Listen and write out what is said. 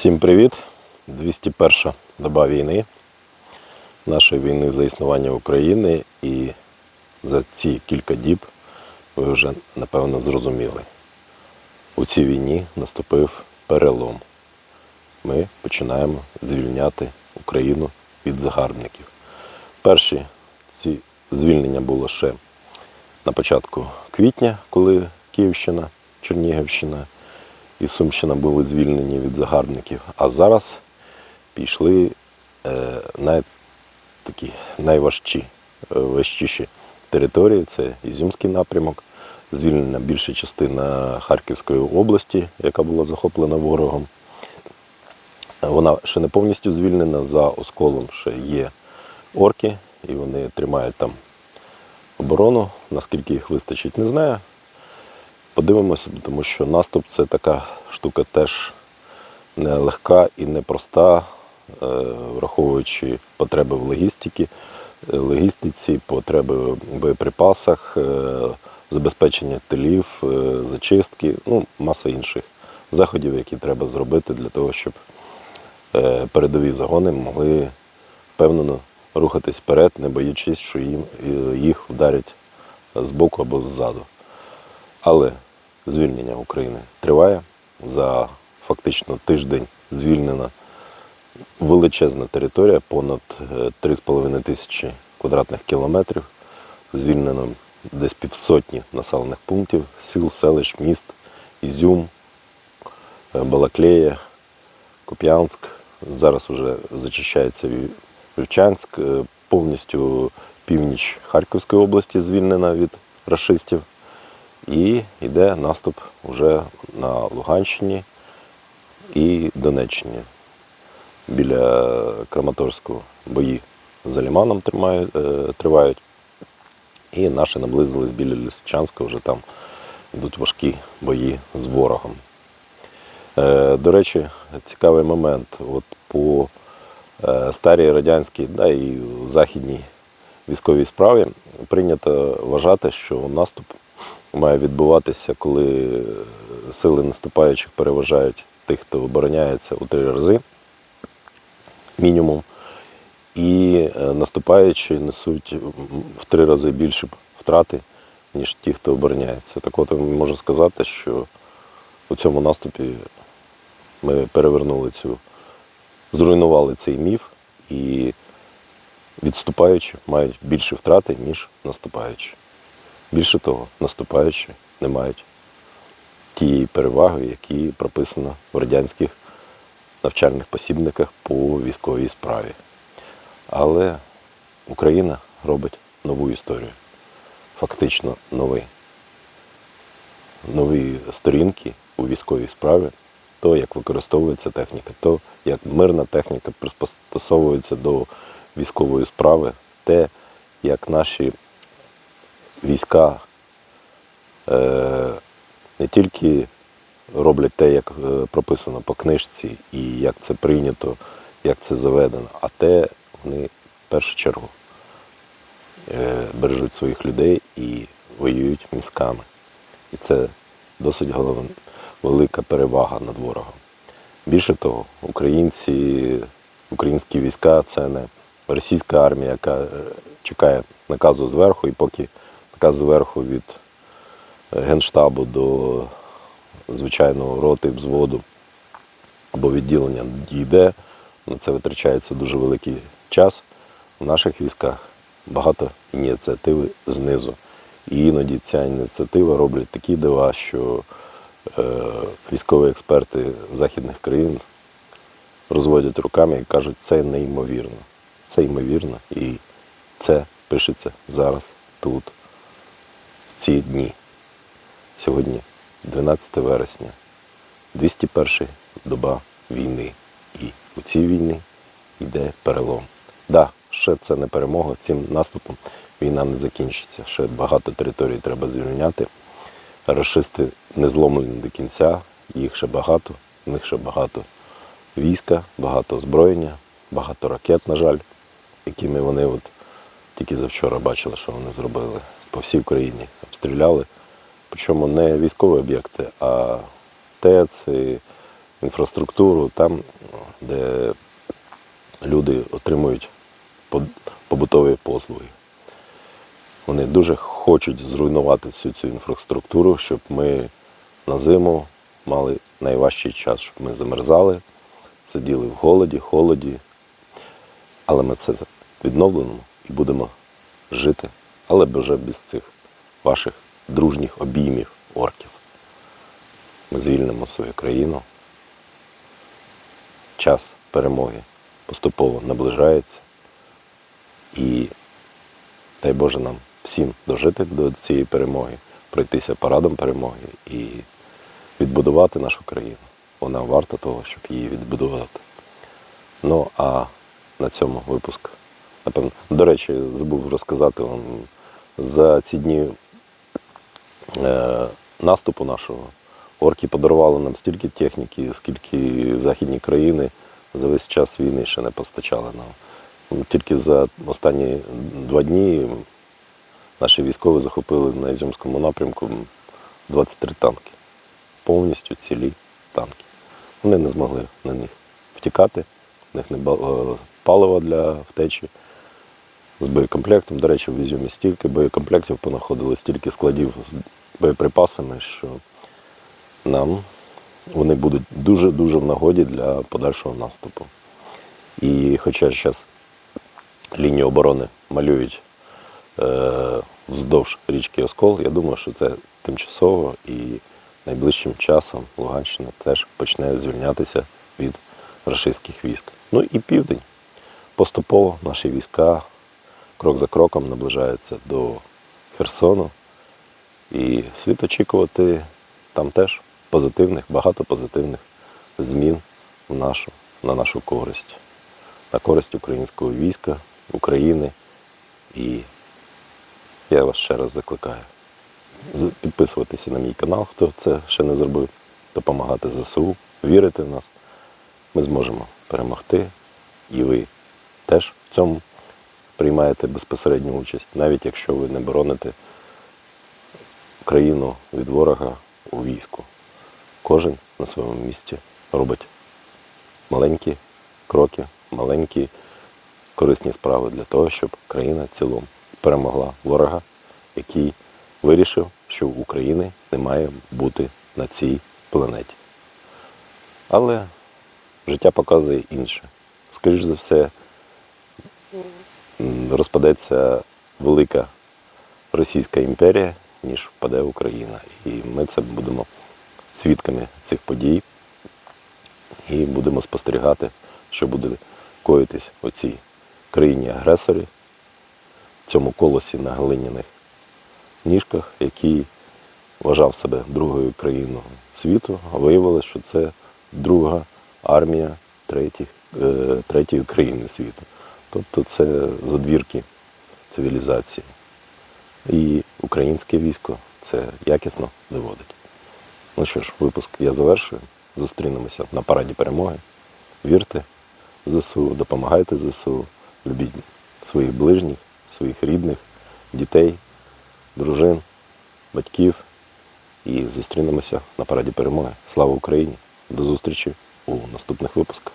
Всім привіт! 201 ша доба війни, нашої війни за існування України і за ці кілька діб ви вже напевно зрозуміли. У цій війні наступив перелом. Ми починаємо звільняти Україну від загарбників. Перші ці звільнення було ще на початку квітня, коли Київщина, Чернігівщина і Сумщина були звільнені від загарбників. А зараз пішли е, най, такі найважчі, е, важчіші території. Це Ізюмський напрямок, звільнена більша частина Харківської області, яка була захоплена ворогом. Вона ще не повністю звільнена. За осколом ще є орки, і вони тримають там оборону. Наскільки їх вистачить, не знаю. Подивимося, тому що наступ це така штука теж нелегка і непроста, е, враховуючи потреби в логістиці, е, логістиці, потреби в боєприпасах, е, забезпечення тилів, зачистки, ну, маса інших заходів, які треба зробити для того, щоб передові загони могли впевнено рухатись вперед, не боячись, що їм, їх вдарять збоку або ззаду. Але звільнення України триває. За фактично тиждень звільнена величезна територія, понад е, 3,5 тисячі квадратних кілометрів. Звільнено десь півсотні населених пунктів, сіл, селищ, міст, Ізюм, е, Балаклея, Куп'янськ. Зараз вже зачищається Вівчанськ, е, повністю північ Харківської області звільнена від рашистів. І йде наступ вже на Луганщині і Донеччині. Біля Краматорську бої за Ліманом е, тривають. І наші наблизились біля Лисичанська, вже там йдуть важкі бої з ворогом. Е, До речі, цікавий момент. От по е, старій радянській, да, і західній військовій справі прийнято вважати, що наступ має відбуватися, коли сили наступаючих переважають тих, хто обороняється у три рази мінімум. І е, наступаючі несуть в три рази більше втрати, ніж ті, хто обороняється. Так от можу сказати, що у цьому наступі ми перевернули цю, зруйнували цей міф і відступаючі мають більше втрати, ніж наступаючі. Більше того, наступаючі не мають тієї переваги, які прописано в радянських навчальних посібниках по військовій справі. Але Україна робить нову історію, фактично новий. Нові сторінки у військовій справі, то, як використовується техніка, то, як мирна техніка пристосовується до військової справи, те, як наші війська е, не тільки роблять те, як е, прописано по книжці, і як це прийнято, як це заведено, а те вони в першу чергу е, бережуть своїх людей і воюють мізками. І це досить головна, велика перевага над ворогом. Більше того, українці, українські війська це не російська армія, яка чекає наказу зверху, і поки наказ зверху від е, Генштабу до звичайного роти, взводу або відділення дійде, на це витрачається дуже великий час. У наших військах багато ініціативи знизу. І іноді ця ініціатива роблять такі дива, що е, військові експерти західних країн розводять руками і кажуть, це неймовірно. Це ймовірно. І це пишеться зараз, тут, ці дні. Сьогодні 12 вересня, 201 доба війни. І у цій війні йде перелом. Да, ще це не перемога. Цим наступом війна не закінчиться. Ще багато територій треба звільняти. Рашисти не зломлені до кінця, їх ще багато, в них ще багато війська, багато озброєння, багато ракет, на жаль, якими вони от тільки завчора бачили, що вони зробили по всій Україні. Обстріляли. Причому не військові об'єкти, а ТЕЦ, і інфраструктуру там, де люди отримують побутові послуги. Вони дуже хочуть зруйнувати всю цю інфраструктуру, щоб ми на зиму мали найважчий час, щоб ми замерзали, сиділи в голоді, холоді. Але ми це відновлено і будемо жити, але вже без цих ваших дружніх обіймів орків. Ми звільнимо свою країну. Час перемоги поступово наближається. І дай Боже нам всім дожити до цієї перемоги, пройтися парадом перемоги і відбудувати нашу країну. Вона варта того, щоб її відбудувати. Ну а на цьому випуск. Напевно, до речі, забув розказати вам за ці дні е, наступу нашого. Орки подарували нам стільки техніки, скільки західні країни за весь час війни ще не постачали нам. Тільки за останні два дні наші військові захопили на Ізюмському напрямку 23 танки. Повністю цілі танки. Вони не змогли на них втікати, в них не було палива для втечі. З боєкомплектом, до речі, в Ізюмі стільки боєкомплектів понаходили, стільки складів з боєприпасами, що нам вони будуть дуже-дуже в нагоді для подальшого наступу. І хоча зараз лінію оборони малюють е, вздовж річки Оскол, я думаю, що це тимчасово і найближчим часом Луганщина теж почне звільнятися від рашистських військ. Ну і південь. Поступово наші війська крок за кроком наближаються до Херсону. І слід очікувати там теж позитивних, багато позитивних змін в нашу, на нашу користь, на користь українського війська, України. І я вас ще раз закликаю підписуватися на мій канал, хто це ще не зробив, допомагати ЗСУ, вірити в нас. Ми зможемо перемогти, і ви теж в цьому приймаєте безпосередню участь, навіть якщо ви не бороните країну від ворога у війську. Кожен на своєму місці робить маленькі кроки, маленькі корисні справи для того, щоб країна цілому перемогла ворога, який вирішив, що в України не має бути на цій планеті. Але життя показує інше. Скоріш за все, розпадеться велика Російська імперія, ніж впаде Україна. І ми це будемо свідками цих подій і будемо спостерігати, що буде коїтись у цій країні-агресорі, цьому колосі на глиняних ніжках, який вважав себе другою країною світу, а виявилося, що це друга армія третіх, е, третьої країни світу. Тобто це задвірки цивілізації. І українське військо це якісно доводить. Ну що ж, випуск я завершую. Зустрінемося на параді перемоги. Вірте ЗСУ, допомагайте ЗСУ, любіть своїх ближніх, своїх рідних, дітей, дружин, батьків. І зустрінемося на параді перемоги. Слава Україні! До зустрічі у наступних випусках.